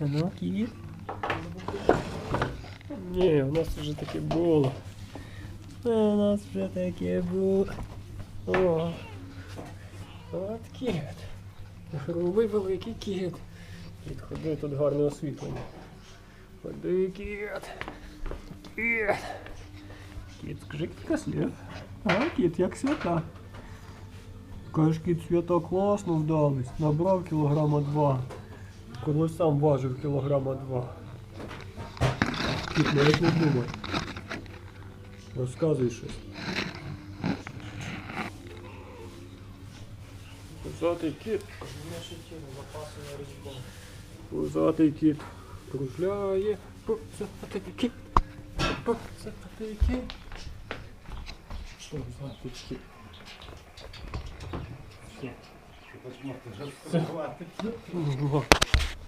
А ну, кіт. Ні, у нас вже таке було. У нас вже таке було. О. От кіт. Грубий великий кіт. Кіт, ходи, тут гарне освітлення. Ходи, кіт. Кіт. Кіт, скажи кілька слів. А, кіт, як свята. Кажеш, кіт свята класно вдались. Набрав кілограма два. Коли сам важив кілограма два. Кіт, навіть не думай. Розказуй щось. Пузатий кіт. Пузатий кіт кружляє. Пузатий кіт. Пузатий кіт. Пузатий кіт. Хоч можете вже.